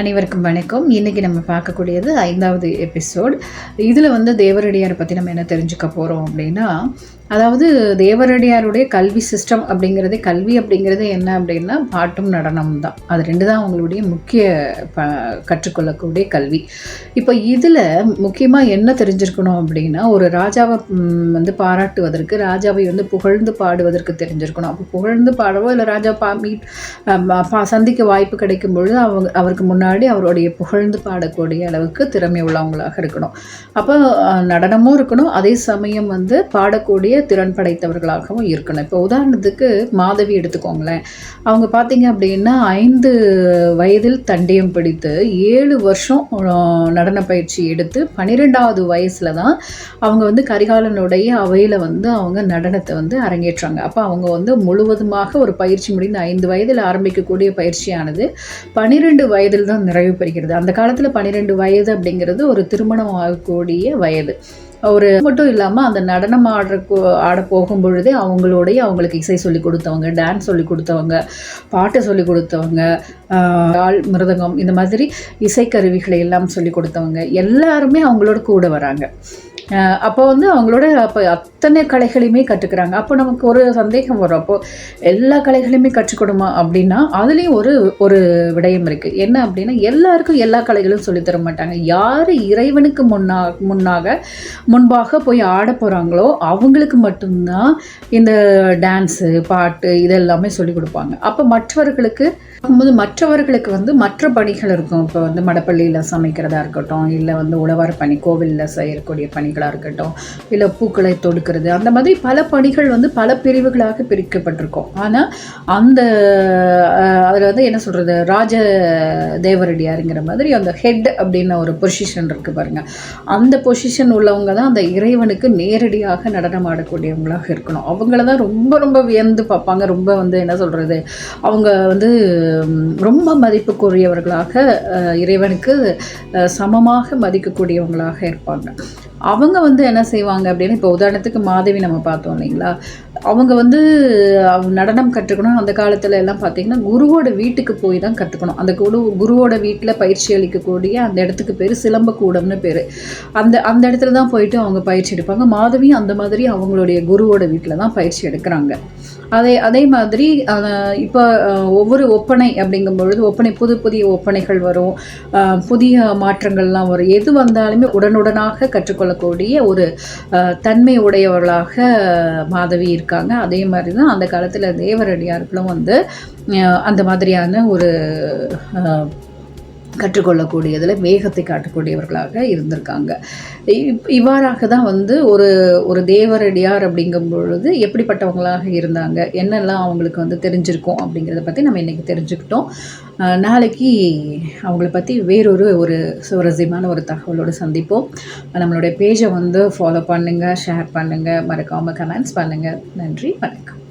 அனைவருக்கும் வணக்கம். இன்றைக்கி நம்ம பார்க்கக்கூடியது ஐந்தாவது எபிசோட். இதில் வந்து தேவரடியாரை பற்றி நம்ம என்ன தெரிஞ்சுக்க போகிறோம் அப்படின்னா அதாவது தேவரடியாருடைய கல்வி சிஸ்டம் அப்படிங்கிறது கல்வி அப்படிங்கிறது என்ன அப்படின்னா பாட்டும் நடனம் தான். அது ரெண்டு தான் அவங்களுடைய முக்கிய ப கற்றுக்கொள்ளக்கூடிய கல்வி. இப்போ இதில் முக்கியமாக என்ன தெரிஞ்சிருக்கணும் அப்படின்னா ஒரு ராஜாவை வந்து பாராட்டுவதற்கு ராஜாவை வந்து புகழ்ந்து பாடுவதற்கு தெரிஞ்சிருக்கணும். அப்போ புகழ்ந்து பாடவோ இல்லை ராஜா பா மீட் பா சந்திக்க வாய்ப்பு கிடைக்கும் பொழுது அவங்க அவருக்கு முன்னாடி அவருடைய புகழ்ந்து பாடக்கூடிய அளவுக்கு திறமை உள்ளவங்களாக இருக்கணும். அப்போ நடனமும் இருக்கணும். அதே சமயம் வந்து பாடக்கூடிய திறன் படைத்தவர்களாகவும் இருக்கணும். இப்போ உதாரணத்துக்கு மாதவி எடுத்துக்கோங்களேன். அவங்க பார்த்தீங்க அப்படின்னா ஐந்து வயதில் தண்டியம் பிடித்து ஏழு வருஷம் நடன பயிற்சி எடுத்து பன்னிரெண்டாவது வயசில் தான் அவங்க வந்து கரிகாலனுடைய அவையில் வந்து அவங்க நடனத்தை வந்து அரங்கேற்றாங்க. அப்போ அவங்க வந்து முழுவதுமாக ஒரு பயிற்சி முடிந்து ஐந்து வயதில் ஆரம்பிக்கக்கூடிய பயிற்சியானது பன்னிரெண்டு வயதில் தான் நிறைவு பெறுகிறது. அந்த காலத்தில் பன்னிரெண்டு வயது அப்படிங்கிறது ஒரு திருமணம் ஆகக்கூடிய வயது. ஒரு மட்டும் இல்லாமல் அந்த நடனம் ஆடுற ஆட போகும் பொழுதே அவங்களுடைய அவங்களுக்கு இசை சொல்லி கொடுத்தவங்க டான்ஸ் சொல்லி கொடுத்தவங்க பாட்டு சொல்லி கொடுத்தவங்க ஆள் மிருதங்கம் இந்த மாதிரி இசைக்கருவிகளை எல்லாம் சொல்லி கொடுத்தவங்க எல்லாருமே அவங்களோட கூட வராங்க. அப்போ வந்து அவங்களோட அப்போ அத்தனை கலைகளையுமே கற்றுக்கிறாங்க அப்போ நமக்கு ஒரு சந்தேகம் வரும். அப்போ எல்லா கலைகளையுமே கற்றுக்கொடுமா அப்படின்னா அதுலேயும் ஒரு ஒரு விடயம் இருக்குது என்ன அப்படின்னா எல்லாருக்கும் எல்லா கலைகளும் சொல்லித்தர மாட்டாங்க. யார் இறைவனுக்கு முன்னா முன்னாக முன்பாக போய் ஆட போகிறாங்களோ அவங்களுக்கு மட்டும்தான் இந்த டான்ஸு பாட்டு இதெல்லாமே சொல்லிக் கொடுப்பாங்க. அப்போ மற்றவர்களுக்கு பார்க்கும்போது மற்றவர்களுக்கு வந்து மற்ற பணிகள் இருக்கும். இப்போ வந்து மடப்பள்ளியில் சமைக்கிறதா இருக்கட்டும் இல்லை வந்து உழவர் பணி கோவிலில் செய்யக்கூடிய பணிகளாக இருக்கட்டும் இல்லை பூக்களை தொடுக்கிறது அந்த மாதிரி பல பணிகள் வந்து பல பிரிவுகளாக பிரிக்கப்பட்டிருக்கும். ஆனால் அந்த அதில் வந்து என்ன சொல்கிறது ராஜ தேவரடியாருங்கிற மாதிரி அந்த ஹெட் அப்படின்னு ஒரு பொசிஷன் இருக்குது பாருங்க. அந்த பொசிஷன் உள்ளவங்க தான் அந்த இறைவனுக்கு நேரடியாக நடனம் ஆடக்கூடியவங்களாக இருக்கணும். அவங்கள தான் ரொம்ப ரொம்ப வியந்து பார்ப்பாங்க. ரொம்ப வந்து என்ன சொல்கிறது அவங்க வந்து ரொம்ப மதிப்புக்குரியவர்களாக இறைவனுக்கு சமமாக மதிக்கக்கூடியவங்களாக இருப்பாங்க. அவங்க வந்து என்ன செய்வாங்க அப்படின்னு இப்போ உதாரணத்துக்கு மாதவி நம்ம பார்த்தோம் இல்லைங்களா? அவங்க வந்து நடனம் கற்றுக்கணும். அந்த காலத்தில் எல்லாம் பார்த்தீங்கன்னா குருவோட வீட்டுக்கு போய் தான் கற்றுக்கணும் அந்த குரு குருவோட வீட்டில் பயிற்சி அளிக்கக்கூடிய அந்த இடத்துக்கு பேர் சிலம்பக்கூடம்னு பேர். அந்த அந்த இடத்துல தான் போயிட்டு அவங்க பயிற்சி எடுப்பாங்க. மாதவியும் அந்த மாதிரி அவங்களுடைய குருவோட வீட்டில் தான் பயிற்சி எடுக்கிறாங்க. அதே அதே மாதிரி இப்போ ஒவ்வொரு ஒப்பனை அப்படிங்கும் பொழுது ஒப்பனை புது புதிய ஒப்பனைகள் வரும். புதிய மாற்றங்கள்லாம் வரும். எது வந்தாலுமே உடனுடனாக கற்றுக்கொள்ளக்கூடிய ஒரு தன்மை உடையவர்களாக மாதவி இருக்காங்க அதே மாதிரி தான் அந்த காலத்தில் தேவரடியார்களும் வந்து அந்த மாதிரியான ஒரு கற்றுக்கொள்ளக்கூடியதில் வேகத்தை காட்டக்கூடியவர்களாக இருந்திருக்காங்க. இப்- இவ்வாறாக தான் வந்து ஒரு ஒரு தேவரடியார் அப்படிங்கும் பொழுது எப்படிப்பட்டவங்களாக இருந்தாங்க என்னெல்லாம் அவங்களுக்கு வந்து தெரிஞ்சிருக்கும் அப்படிங்கிறத பற்றி நம்ம இன்றைக்கி தெரிஞ்சுக்கிட்டோம். நாளைக்கு அவங்கள பற்றி வேறொரு ஒரு சுவாரஸ்யமான ஒரு தகவலோடு சந்திப்போம். நம்மளுடைய பேஜை வந்து ஃபாலோ பண்ணுங்கள் ஷேர் பண்ணுங்கள் மறக்காமல் கமெண்ட்ஸ் பண்ணுங்கள் நன்றி வணக்கம்.